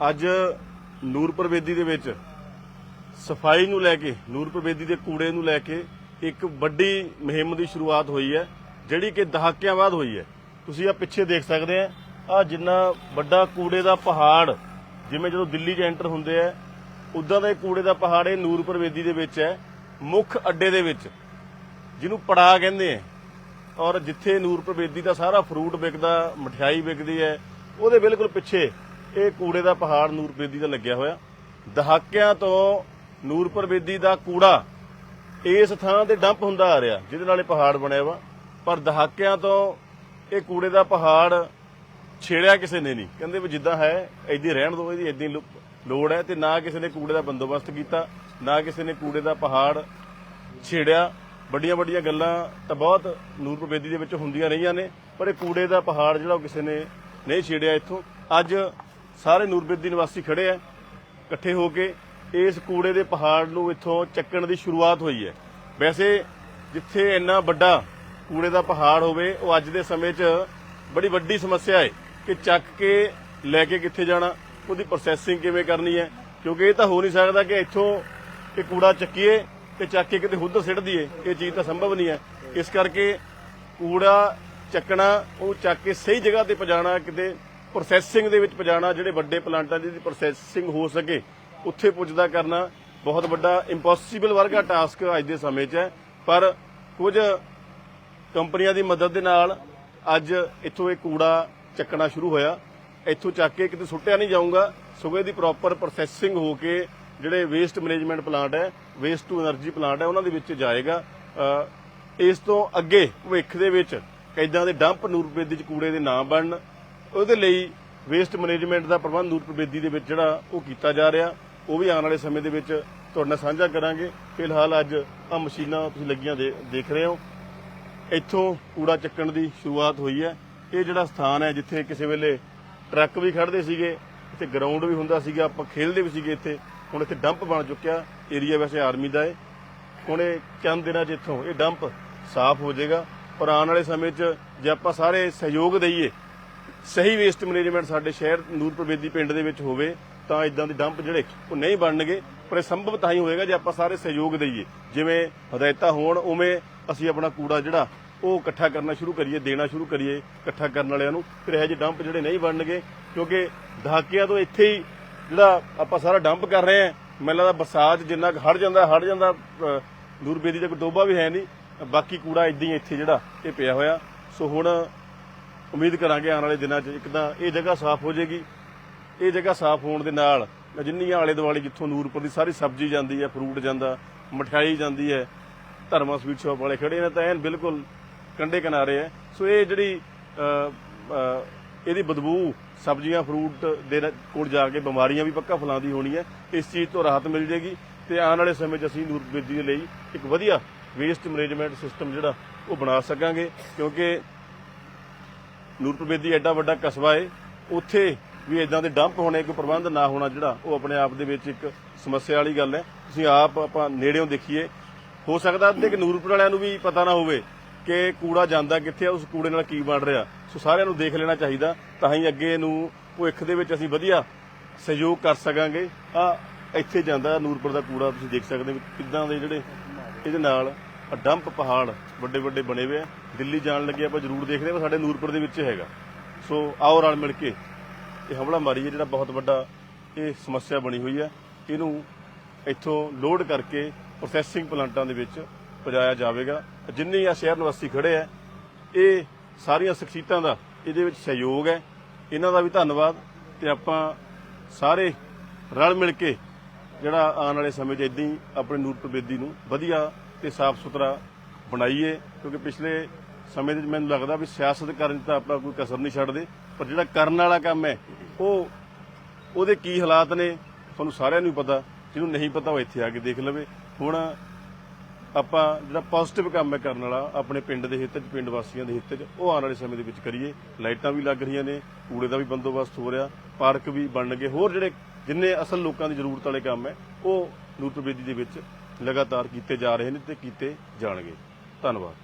ਅੱਜ ਨੂਰਪੁਰ ਬੇਦੀ ਦੇ ਵਿੱਚ ਸਫ਼ਾਈ ਨੂੰ ਲੈ ਕੇ, ਨੂਰਪੁਰ ਬੇਦੀ ਦੇ ਕੂੜੇ ਨੂੰ ਲੈ ਕੇ ਇੱਕ ਵੱਡੀ ਮੁਹਿੰਮ ਦੀ ਸ਼ੁਰੂਆਤ ਹੋਈ ਹੈ, ਜਿਹੜੀ ਕਿ ਦਹਾਕਿਆਂ ਬਾਅਦ ਹੋਈ ਹੈ। ਤੁਸੀਂ ਆ ਪਿੱਛੇ ਦੇਖ ਸਕਦੇ ਆ ਆ ਜਿੰਨਾ ਵੱਡਾ ਕੂੜੇ ਦਾ ਪਹਾੜ, ਜਿਵੇਂ ਜਦੋਂ ਦਿੱਲੀ 'ਚ ਐਂਟਰ ਹੁੰਦੇ ਆ, ਉਦਾਂ ਦਾ ਇਹ ਕੂੜੇ ਦਾ ਪਹਾੜ ਇਹ ਨੂਰਪੁਰ ਬੇਦੀ ਦੇ ਵਿੱਚ ਹੈ, ਮੁੱਖ ਅੱਡੇ ਦੇ ਵਿੱਚ, ਜਿਹਨੂੰ ਪੜਾ ਕਹਿੰਦੇ ਆ। ਔਰ ਜਿੱਥੇ ਨੂਰਪੁਰ ਬੇਦੀ ਦਾ ਸਾਰਾ ਫਰੂਟ ਵਿਕਦਾ, ਮਠਿਆਈ ਵਿਕਦੀ ਹੈ, ਉਹਦੇ ਬਿਲਕੁਲ ਪਿੱਛੇ ਇਹ ਕੂੜੇ ਦਾ ਪਹਾੜ ਨੂਰਪੁਰ ਦਾ ਲੱਗਿਆ ਹੋਇਆ। ਦਹਾਕਿਆਂ ਤੋਂ ਨੂਰਪੁਰਬੇਦੀ ਦਾ ਕੂੜਾ ਇਸ ਥਾਂ ਤੇ ਡੰਪ ਹੁੰਦਾ ਆ ਰਿਹਾ, ਜਿਹਦੇ ਨਾਲ ਇਹ ਪਹਾੜ ਬਣਿਆ ਵਾ। ਪਰ ਦਹਾਕਿਆਂ ਤੋਂ ਇਹ ਕੂੜੇ ਦਾ ਪਹਾੜ ਛੇੜਿਆ ਕਿਸੇ ਨੇ ਨਹੀਂ। ਕਹਿੰਦੇ ਵੀ ਜਿੱਦਾਂ ਹੈ ਏਦਾਂ ਰਹਿਣ ਦਿਓ, ਇਹਦੀ ਏਦਾਂ ਹੀ ਲੋੜ ਹੈ ਤੇ ਨਾ ਕਿਸੇ ਨੇ ਕੂੜੇ ਦਾ ਬੰਦੋਬਸਤ ਕੀਤਾ, ਨਾ ਕਿਸੇ ਨੇ ਕੂੜੇ ਦਾ ਪਹਾੜ ਛੇੜਿਆ। ਵੱਡੀਆਂ ਵੱਡੀਆਂ ਗੱਲਾਂ ਤਾਂ ਬਹੁਤ ਨੂਰਪੁਰ ਬੇਦੀ ਦੇ ਵਿੱਚ ਹੁੰਦੀਆਂ ਰਹੀਆਂ ਨੇ, ਪਰ ਇਹ ਕੂੜੇ ਦਾ ਪਹਾੜ ਜਿਹੜਾ ਉਹ ਕਿਸੇ ਨੇ ਨਹੀਂ ਛੇੜਿਆ ਇੱਥੋਂ। ਅੱਜ ਸਾਰੇ ਨੂਰਬੇਦੀ ਨਿਵਾਸੀ ਖੜੇ ਆ ਇਕੱਠੇ ਹੋ ਕੇ ਇਸ ਕੂੜੇ ਦੇ ਪਹਾੜ ਨੂੰ ਇੱਥੋਂ ਚੱਕਣ ਦੀ ਸ਼ੁਰੂਆਤ ਹੋਈ ਹੈ ਵੈਸੇ ਜਿੱਥੇ ਇੰਨਾ ਵੱਡਾ ਕੂੜੇ ਦਾ ਪਹਾੜ ਹੋਵੇ, ਉਹ ਅੱਜ ਦੇ ਸਮੇਂ 'ਚ ਬੜੀ ਵੱਡੀ ਸਮੱਸਿਆ ਹੈ ਕਿ ਚੱਕ ਕੇ ਲੈ ਕੇ ਕਿੱਥੇ ਜਾਣਾ, ਉਹਦੀ ਪ੍ਰੋਸੈਸਿੰਗ ਕਿਵੇਂ ਕਰਨੀ ਹੈ ਕਿਉਂਕਿ ਇਹ ਤਾਂ ਹੋ ਨਹੀਂ ਸਕਦਾ ਕਿ ਇੱਥੋਂ ਇਹ ਕੂੜਾ ਚੱਕੀਏ ਤੇ ਚੱਕ ਕੇ ਕਿਤੇ ਹੁੱਧ ਸਿੱਟ ਦਈਏ, ਇਹ ਚੀਜ਼ ਤਾਂ ਸੰਭਵ ਨਹੀਂ ਹੈ ਇਸ ਕਰਕੇ ਕੂੜਾ ਚੱਕਣਾ, ਉਹ ਚੱਕ ਕੇ ਸਹੀ ਜਗ੍ਹਾ ਤੇ ਪਹੁੰਚਾਉਣਾ ਕਿਤੇ ਪ੍ਰੋਸੈਸਿੰਗ ਦੇ ਵਿੱਚ ਪਜਾਣਾ, ਜਿਹੜੇ ਵੱਡੇ ਪਲਾਂਟਾਂ ਦੀ ਪ੍ਰੋਸੈਸਿੰਗ ਹੋ ਸਕੇ, ਉੱਥੇ ਪੁੱਜਦਾ ਕਰਨਾ ਬਹੁਤ ਵੱਡਾ ਇੰਪੋਸੀਬਲ ਵਰਗਾ ਟਾਸਕ ਅੱਜ ਦੇ ਸਮੇਂ 'ਚ ਹੈ। ਪਰ ਕੁਝ ਕੰਪਨੀਆਂ ਦੀ ਮਦਦ ਦੇ ਨਾਲ ਅੱਜ ਇੱਥੋਂ ਇਹ ਕੂੜਾ ਚੱਕਣਾ ਸ਼ੁਰੂ ਹੋਇਆ। ਇੱਥੋਂ ਚੱਕ ਕੇ ਕਿਤੇ ਸੁੱਟਿਆ ਨਹੀਂ ਜਾਊਗਾ। ਸਗੋਂ ਇਹਦੀ ਪ੍ਰੋਪਰ ਪ੍ਰੋਸੈਸਿੰਗ ਹੋ ਕੇ ਜਿਹੜੇ ਵੇਸਟ ਮੈਨੇਜਮੈਂਟ ਪਲਾਂਟ ਹੈ ਵੇਸਟ ਟੂ એનર્ਜੀ ਪਲਾਂਟ ਹੈ, ਉਹਨਾਂ ਦੇ ਵਿੱਚ ਜਾਏਗਾ। ਇਸ ਤੋਂ ਅੱਗੇ ਭਵਿੱਖ ਦੇ ਵਿੱਚ ਇਦਾਂ ਦੇ ਡੰਪ ਨੂਰਪੇ ਦੇ ਚ ਕੂੜੇ ਦੇ ਨਾ ਬਣਨ ਉਹਦੇ ਲਈ ਵੇਸਟ ਮੈਨੇਜਮੈਂਟ ਦਾ ਪ੍ਰਬੰਧ ਨੂਰਪੁਰ ਬੇਦੀ ਦੇ ਵਿੱਚ ਜਿਹੜਾ ਉਹ ਕੀਤਾ ਜਾ ਰਿਹਾ। ਉਹ ਵੀ ਆਉਣ ਵਾਲੇ ਸਮੇਂ ਦੇ ਵਿੱਚ ਤੁਹਾਡੇ ਨਾਲ ਸਾਂਝਾ ਕਰਾਂਗੇ। ਫਿਲਹਾਲ ਅੱਜ ਆ ਮਸ਼ੀਨਾਂ ਤੁਸੀਂ ਲੱਗੀਆਂ ਦੇ- ਦੇਖ ਰਹੇ ਹੋ। ਇੱਥੋਂ ਕੂੜਾ ਚੱਕਣ ਦੀ ਸ਼ੁਰੂਆਤ ਹੋਈ ਹੈ। ਇਹ ਜਿਹੜਾ ਸਥਾਨ ਹੈ ਜਿੱਥੇ ਕਿਸੇ ਵੇਲੇ ਟਰੱਕ ਵੀ ਖੜਦੇ ਸੀਗੇ, ਇੱਥੇ ਗਰਾਊਂਡ ਵੀ ਹੁੰਦਾ ਸੀਗਾ, ਆਪਾਂ ਖੇਡਦੇ ਵੀ ਸੀਗੇ ਇੱਥੇ। ਹੁਣ ਇੱਥੇ ਡੰਪ ਬਣ ਚੁੱਕਿਆ। ਏਰੀਆ ਵੈਸੇ ਆਰਮੀ ਦਾ ਹੈ ਹੁਣ ਇਹ ਚੰਦ ਦਿਨਾਂ 'ਚ ਇੱਥੋਂ ਇਹ ਡੰਪ ਸਾਫ਼ ਹੋ ਜਾਏਗਾ। ਪਰ ਆਉਣ ਵਾਲੇ ਸਮੇਂ 'ਚ ਜੇ ਆਪਾਂ ਸਾਰੇ ਸਹਿਯੋਗ ਦਈਏ ਸਹੀ ਵੇਸਟ ਮੈਨੇਜਮੈਂਟ ਸਾਡੇ ਸ਼ਹਿਰ ਨੂਰਪੁਰ ਬੇਦੀ ਪਿੰਡ ਦੇ ਵਿੱਚ ਹੋਵੇ ਤਾਂ ਇਦਾਂ ਦੇ ਡੰਪ ਜਿਹੜੇ ਉਹ ਨਹੀਂ ਬਣਨਗੇ ਪਰ ਇਹ ਸੰਭਵ ਤਾਂ ਹੀ ਹੋਏਗਾ ਜੇ ਆਪਾਂ ਸਾਰੇ ਸਹਿਯੋਗ ਦਈਏ। ਜਿਵੇਂ ਹਦਾਇਤਾਂ ਹੋਣ ਉਵੇਂ ਅਸੀਂ ਆਪਣਾ ਕੂੜਾ ਜਿਹੜਾ ਉਹ ਇਕੱਠਾ ਕਰਨਾ ਸ਼ੁਰੂ ਕਰੀਏ ਦੇਣਾ ਸ਼ੁਰੂ ਕਰੀਏ ਇਕੱਠਾ ਕਰਨ ਵਾਲਿਆਂ ਨੂੰ। ਫਿਰ ਇਹੋ ਜਿਹੇ ਡੰਪ ਜਿਹੜੇ ਨਹੀਂ ਬਣਨਗੇ ਕਿਉਂਕਿ ਦਹਾਕਿਆਂ ਤੋਂ ਇੱਥੇ ਹੀ ਜਿਹੜਾ ਆਪਾਂ ਸਾਰਾ ਡੰਪ ਕਰ ਰਹੇ ਹਾਂ ਮੈਨੂੰ ਲੱਗਦਾ ਬਰਸਾਤ 'ਚ ਜਿੰਨਾ ਹੜ ਜਾਂਦਾ ਹੜ ਜਾਂਦਾ ਅ, ਨੂਰਬੇਦੀ ਦਾ ਕੋਈ ਟੋਬਾ ਵੀ ਹੈ ਨਹੀਂ। ਬਾਕੀ ਕੂੜਾ ਇਦਾਂ ਹੀ ਇੱਥੇ ਜਿਹੜਾ ਇਹ ਪਿਆ ਹੋਇਆ। ਸੋ ਹੁਣ ਉਮੀਦ ਕਰਾਂਗੇ ਆਉਣ ਵਾਲੇ ਦਿਨਾਂ 'ਚ ਇੱਕ ਤਾਂ ਇਹ ਜਗ੍ਹਾ ਸਾਫ਼ ਹੋ ਜਾਏਗੀ। ਇਹ ਜਗ੍ਹਾ ਸਾਫ਼ ਹੋਣ ਦੇ ਨਾਲ ਜਿੰਨੀਆਂ ਆਲੇ ਦੁਆਲੇ ਜਿੱਥੋਂ ਨੂਰਪੁਰ ਦੀ ਸਾਰੀ ਸਬਜ਼ੀ ਜਾਂਦੀ ਹੈ, ਫਰੂਟ ਜਾਂਦਾ, ਮਠਿਆਈ ਜਾਂਦੀ ਹੈ, ਧਰਮਾ ਸਵੀਟ ਸ਼ਾਪ ਵਾਲੇ ਖੜੇ ਨੇ ਤਾਂ ਐਨ ਬਿਲਕੁਲ ਕੰਡੇ ਕਿਨਾਰੇ ਹੈ। ਸੋ ਇਹ ਜਿਹੜੀ ਇਹਦੀ ਬਦਬੂ ਸਬਜ਼ੀਆਂ, ਫਰੂਟ ਦੇ ਕੋਲ ਜਾ ਕੇ ਬਿਮਾਰੀਆਂ ਵੀ ਪੱਕਾ ਫੈਲਾਉਂਦੀ ਹੋਣੀ ਹੈ, ਇਸ ਚੀਜ਼ ਤੋਂ ਰਾਹਤ ਮਿਲ ਜੇਗੀ ਤੇ ਆਉਣ ਵਾਲੇ ਸਮੇਂ 'ਚ ਅਸੀਂ ਨੂਰਪੁਰ ਦੇ ਲਈ ਇੱਕ ਵਧੀਆ ਵੇਸਟ ਮੈਨੇਜਮੈਂਟ ਸਿਸਟਮ ਜਿਹੜਾ ਉਹ ਬਣਾ ਸਕਾਂਗੇ ਕਿਉਂਕਿ ਨੂਰਪੁਰ ਬੇਦੀ ਐਡਾ ਵੱਡਾ ਕਸਬਾ ਏ, ਉੱਥੇ ਵੀ ਇਦਾਂ ਦੇ ਡੰਪ ਹੋਣੇ, ਕੋਈ ਪ੍ਰਬੰਧ ਨਾ ਹੋਣਾ ਜਿਹੜਾ, ਉਹ ਆਪਣੇ ਆਪ ਦੇ ਵਿੱਚ ਇੱਕ ਸਮੱਸਿਆ ਵਾਲੀ ਗੱਲ ਹੈ। ਤੁਸੀਂ ਆਪ ਆਪਾਂ ਨੇੜਿਓਂ ਦੇਖੀਏ। ਹੋ ਸਕਦਾ ਅੱਧੇ ਕਿ ਨੂਰਪੁਰ ਵਾਲਿਆਂ ਨੂੰ ਵੀ ਪਤਾ ਨਾ ਹੋਵੇ ਕਿ ਕੂੜਾ ਜਾਂਦਾ ਕਿੱਥੇ ਆ, ਉਸ ਕੂੜੇ ਨਾਲ ਕੀ ਬਣ ਰਿਹਾ। ਸੋ ਸਾਰਿਆਂ ਨੂੰ ਦੇਖ ਲੈਣਾ ਚਾਹੀਦਾ, ਤਾਂ ਹੀ ਅੱਗੇ ਨੂੰ ਭਵਿੱਖ ਦੇ ਵਿੱਚ ਅਸੀਂ ਵਧੀਆ ਸਹਿਯੋਗ ਕਰ ਸਕਾਂਗੇ। ਆ, ਇੱਥੇ ਜਾਂਦਾ ਨੂਰਪੁਰ ਦਾ ਕੂੜਾ, ਤੁਸੀਂ ਦੇਖ ਸਕਦੇ ਹੋ ਵੀ ਕਿੱਦਾਂ ਦੇ ਜਿਹੜੇ ਇਹਦੇ ਨਾਲ ਡੰਪ ਪਹਾੜ ਵੱਡੇ ਵੱਡੇ ਬਣੇ ਹੋਏ ਆ। ਦਿੱਲੀ ਜਾਣ ਲੱਗੇ ਆਪਾਂ ਜ਼ਰੂਰ ਦੇਖਦੇ ਹਾਂ ਸਾਡੇ ਨੂਰਪੁਰ ਦੇ ਵਿੱਚ ਹੈਗਾ। ਸੋ ਆਓ ਰਲ ਮਿਲ ਕੇ ਇਹ ਹਮਲਾ ਹੈ ਜਿਹੜਾ ਬਹੁਤ ਵੱਡਾ ਇਹ ਸਮੱਸਿਆ ਬਣੀ ਹੋਈ ਹੈ। ਇਹਨੂੰ ਇੱਥੋਂ ਲੋਡ ਕਰਕੇ ਪ੍ਰੋਸੈਸਿੰਗ ਪਲਾਂਟਾਂ ਦੇ ਵਿੱਚ ਪਜਾਇਆ ਜਾਵੇਗਾ। ਜਿੰਨੇ ਆ ਸ਼ਹਿਰ ਨਿਵਾਸੀ ਖੜੇ ਆ, ਇਹ ਸਾਰੀਆਂ ਸ਼ਖਸੀਅਤਾਂ ਦਾ ਇਹਦੇ ਵਿੱਚ ਸਹਿਯੋਗ ਹੈ। ਇਹਨਾਂ ਦਾ ਵੀ ਧੰਨਵਾਦ ਤੇ ਆਪਾਂ ਸਾਰੇ ਰਲ ਮਿਲ ਕੇ ਜਿਹੜਾ ਆਉਣ ਵਾਲੇ ਸਮੇਂ 'ਚ ਇਦਾਂ ਹੀ ਆਪਣੇ ਨੂਰਪੁਰ ਬੇਦੀ ਨੂੰ ਵਧੀਆ ਤੇ ਸਾਫ਼ ਸੁਥਰਾ ਬਣਾਈਏ, ਕਿਉਂਕਿ ਪਿਛਲੇ ਸਮੇਂ ਦੇ ਵਿੱਚ ਮੈਨੂੰ ਲੱਗਦਾ ਵੀ ਸਿਆਸਤ ਕਰਨ 'ਚ ਤਾਂ ਆਪਾਂ ਕੋਈ ਕਸਰ ਨਹੀਂ ਛੱਡਦੇ, ਪਰ ਜਿਹੜਾ ਕਰਨ ਵਾਲਾ ਕੰਮ ਹੈ, ਉਹ ਉਹਦੇ ਕੀ ਹਾਲਾਤ ਨੇ, ਤੁਹਾਨੂੰ ਸਾਰਿਆਂ ਨੂੰ ਹੀ ਪਤਾ, ਜਿਹਨੂੰ ਨਹੀਂ ਪਤਾ ਉਹ ਇੱਥੇ ਆ ਕੇ ਦੇਖ ਲਵੇ। ਹੁਣ ਆਪਾਂ ਜਿਹੜਾ ਪੋਜ਼ਿਟਿਵ ਕੰਮ ਹੈ ਕਰਨ ਵਾਲਾ, ਆਪਣੇ ਪਿੰਡ ਦੇ ਹਿੱਤ 'ਚ, ਪਿੰਡ ਵਾਸੀਆਂ ਦੇ ਹਿੱਤ 'ਚ, ਉਹ ਆਉਣ ਵਾਲੇ ਸਮੇਂ ਦੇ ਵਿੱਚ ਕਰੀਏ। ਲਾਈਟਾਂ ਵੀ ਲੱਗ ਰਹੀਆਂ ਨੇ, ਕੂੜੇ ਦਾ ਵੀ ਬੰਦੋਬਸਤ ਹੋ ਰਿਹਾ, ਪਾਰਕ ਵੀ ਬਣਨਗੇ ਹੋਰ ਜਿਹੜੇ ਜਿੰਨੇ ਅਸਲ ਲੋਕਾਂ ਦੀ ਜ਼ਰੂਰਤ ਵਾਲੇ ਕੰਮ ਹੈ, ਉਹ ਨੂਰਪੁਰ ਬੇਦੀ ਦੇ ਵਿੱਚ ਲਗਾਤਾਰ ਕੀਤੇ ਜਾ ਰਹੇ ਨੇ ਤੇ ਕੀਤੇ ਜਾਣਗੇ। ਧੰਨਵਾਦ।